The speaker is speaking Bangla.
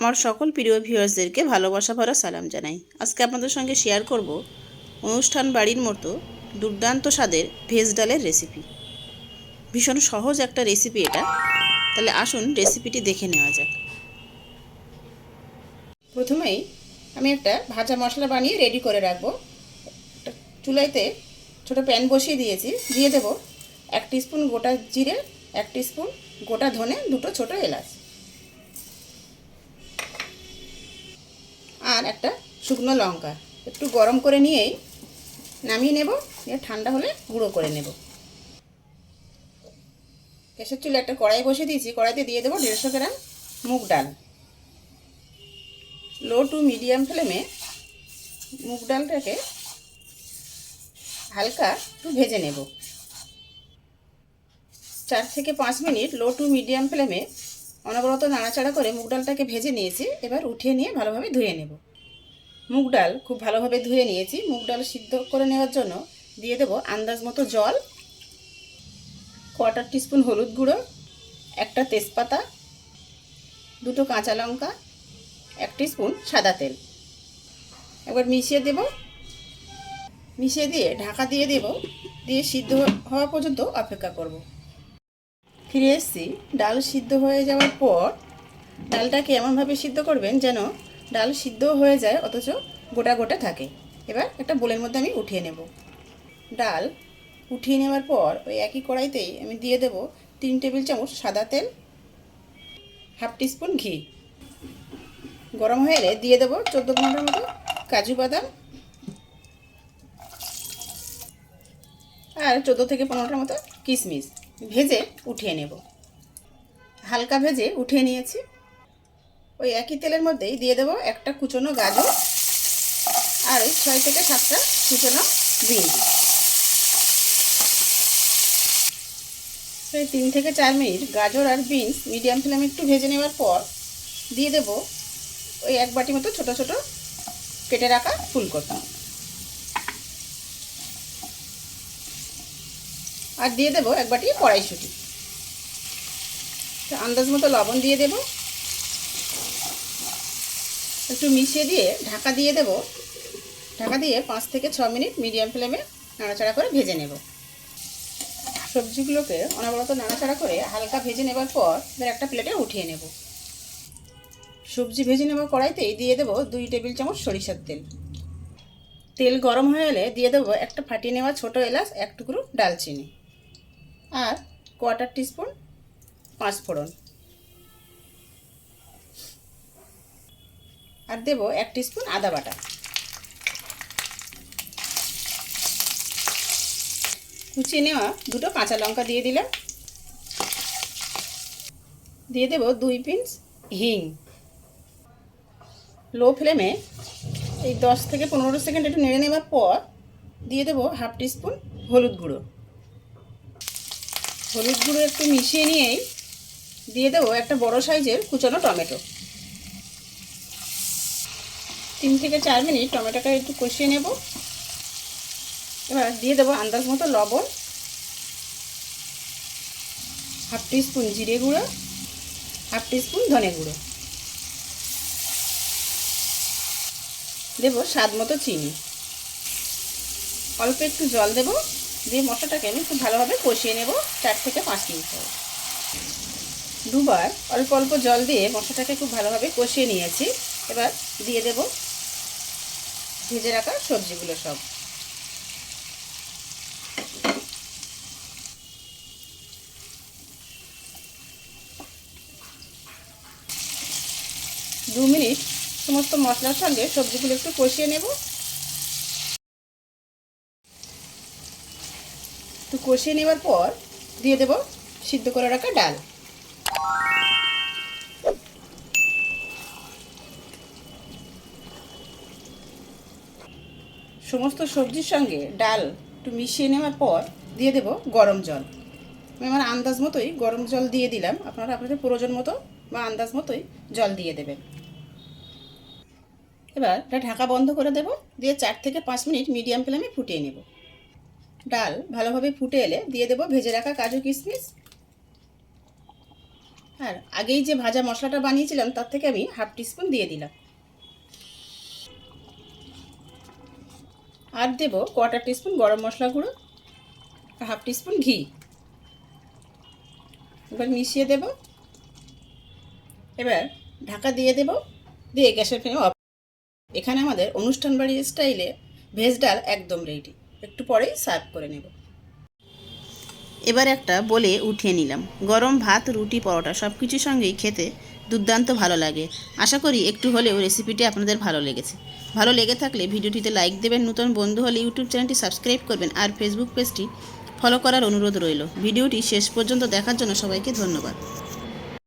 আমার সকল প্রিয় ভিউয়ার্সদেরকে ভালোবাসা ভরা সালাম জানাই। আজকে আপনাদের সঙ্গে শেয়ার করব অনুষ্ঠান বাড়ির মতো দুর্দান্ত স্বাদের ভেজ ডালের রেসিপি ভীষণ সহজ একটা রেসিপি এটা। তাহলে আসুন রেসিপিটি দেখে নেওয়া যাক। প্রথমেই আমি একটা ভাজা মশলা বানিয়ে রেডি করে রাখব। চুলাইতে ছোটো প্যান বসিয়ে দিয়েছি। দিয়ে দেব এক স্পুন গোটা জিরে, এক স্পুন গোটা ধনে, দুটো ছোটো এলাচ। আর একটা শুকনো লঙ্কা। একটু গরম করে নিয়েই নামিয়ে নেব ঠান্ডা হলে গুঁড়ো করে নেব। গ্যাসের চুলে একটা কড়াই বসিয়ে দিয়েছি, কড়াইতে দিয়ে দেবো দেড়শো গ্রাম মুগ ডাল। লো টু মিডিয়াম ফ্লেমে মুগ ডালটাকে হালকা একটু ভেজে নেব। চার থেকে পাঁচ মিনিট লো টু মিডিয়াম ফ্লেমে অনবরত নাড়াচাড়া করে মুগ ডালটাকে ভেজে নিয়েছি, এবার উঠিয়ে নিয়ে ভালোভাবে ধুয়ে নেব। মুগ ডাল খুব ভালোভাবে ধুয়ে নিয়েছি। মুগ ডাল সিদ্ধ করে নেওয়ার জন্য দিয়ে দেবো আন্দাজ মতো জল কোয়ার্টার টিস্পুন হলুদ গুঁড়ো, একটা তেজপাতা, দুটো কাঁচা লঙ্কা, এক স্পুন সাদা তেল। একবার মিশিয়ে দেব। মিশিয়ে দিয়ে ঢাকা দিয়ে দেব। দিয়ে সিদ্ধ হওয়া পর্যন্ত অপেক্ষা করব। ফিরে এসেছি। ডাল সিদ্ধ হয়ে যাওয়ার পর ডালটাকে এমনভাবে সিদ্ধ করবেন যেন ডাল সিদ্ধ হয়ে যায়, অথচ গোটা গোটা থাকে। এবার একটা বোলের মধ্যে আমি উঠিয়ে নেব। ডাল উঠিয়ে নেওয়ার পর ওই একই কড়াইতেই আমি দিয়ে দেব তিন টেবিল চামচ সাদা তেল, হাফ টিস্পুন ঘি। গরম হয়ে এলে দিয়ে দেবো চোদ্দ পনেরোর মতো কাজু বাদাম আর চোদ্দ থেকে পনেরোটার মতো কিশমিশ। ভেজে উঠিয়ে নেব। হালকা ভেজে উঠিয়ে নিয়েছি। ওই একই তেলের মধ্যেই দিয়ে দেবো একটা কুচনো গাজর আর ওই ছয় থেকে সাতটা কুচনো বিনস প্রায় তিন থেকে চার মিনিট গাজর আর বিনস মিডিয়াম ফ্লেমে একটু ভেজে নেওয়ার পর দিয়ে দেবো ওই এক বাটি মতো ছোটো ছোটো কেটে রাখা ফুলকপি। আর দিয়ে দেবো এক বাটি কড়াইশুঁটি। আন্দাজ মতো লবণ দিয়ে দেব। একটু মিশিয়ে দিয়ে ঢাকা দিয়ে দেব। ঢাকা দিয়ে পাঁচ থেকে ছ মিনিট মিডিয়াম ফ্লেমে নাড়াচাড়া করে ভেজে নেব। সবজিগুলোকে অনবরত নাড়াচাড়া করে হালকা ভেজে নেবার পর এবার একটা প্লেটে উঠিয়ে নেব। সবজি ভেজে নেব কড়াইতেই দিয়ে দেবো দুই টেবিল চামচ সরিষার তেল। তেল গরম হয়ে এলে দিয়ে দেবো একটা ফাটিয়ে নেওয়া ছোটো এলাচ, এক টুকরো ডালচিনি আর কোয়ার্টার টিস্পুন পাঁচ আর দেবো এক টিস্পুন আদা বাটা। কুচিয়ে নেওয়া দুটো কাঁচা লঙ্কা দিয়ে দিলাম। দিয়ে দেবো দুই পিস হিং। লো ফ্লেমে এই দশ থেকে পনেরো সেকেন্ড একটু নেড়ে নেওয়ার পর দিয়ে দেবো হাফ টিস্পুন হলুদ গুঁড়ো। হলুদ গুঁড়ো একটু মিশিয়ে নিয়েই দিয়ে দেবো একটা বড় সাইজের কুচানো টমেটো। তিন থেকে চার মিনিট টমেটোটা একটু কষিয়ে নেব। এবার দিয়ে দেবো আন্দাজ মতো লবণ, হাফ টিস্পুন জিরে গুঁড়ো, হাফ টিস্পুন ধনে গুঁড়ো। দেব স্বাদ মতো চিনি। অল্প একটু জল দেব, দিয়ে মশলাটাকে আমি খুব ভালোভাবে কষিয়ে নেব চার থেকে পাঁচ মিনিট দুবার অল্প অল্প জল দিয়ে মশলাটাকে খুব ভালোভাবে কষিয়ে নিয়েছি। এবার দিয়ে দেব ভেজে রাখা সবজিগুলো সব। দু মিনিট সমস্ত মশলার সঙ্গে সবজিগুলো একটু কষিয়ে নেব। একটু কষিয়ে নেবার পর দিয়ে দেব সিদ্ধ করে রাখা ডাল। সমস্ত সবজির সঙ্গে ডাল একটু মিশিয়ে নেওয়ার পর দিয়ে দেব গরম জল। আমি আমার আন্দাজ মতোই গরম জল দিয়ে দিলাম। আপনারা আপনাদের প্রয়োজন মতো বা আন্দাজ মতোই জল দিয়ে দেবেন। এবার এটা ঢাকা বন্ধ করে দেব। দিয়ে চার থেকে পাঁচ মিনিট মিডিয়াম ফ্লেমে ফুটিয়ে নেব। ডাল ভালোভাবে ফুটে এলে দিয়ে দেব ভেজে রাখা কাজু কিশমিশ। আর আগেই যে ভাজা মশলাটা বানিয়েছিলাম, তার থেকে আমি হাফ টিস্পুন দিয়ে দিলাম। আর দেব কোয়ার্টার টিস্পুন গরম মশলা গুঁড়ো হাফ টিস্পুন ঘি। এবার মিশিয়ে দেব। এবার ঢাকা দিয়ে দেব। দিয়ে গ্যাসের ফ্লেম অফ। এখানে আমাদের অনুষ্ঠান বাড়ির স্টাইলে ভেজ ডাল একদম রেডি একটু পরেই সার্ভ করে নেব। এবার একটা বলে উঠিয়ে নিলাম। গরম ভাত, রুটি, পরোটা সব কিছুর সঙ্গেই খেতে দুর্দান্ত ভালো লাগে। আশা করি একটু হলেও রেসিপিটি আপনাদের ভালো লেগেছে। ভালো লেগে থাকলে ভিডিওটিতে লাইক দেবেন, নতুন বন্ধু হলে ইউটিউব চ্যানেলটি সাবস্ক্রাইব করবেন আর ফেসবুক পেজটি ফলো করার অনুরোধ রইল। ভিডিওটি শেষ পর্যন্ত দেখার জন্য সবাইকে ধন্যবাদ।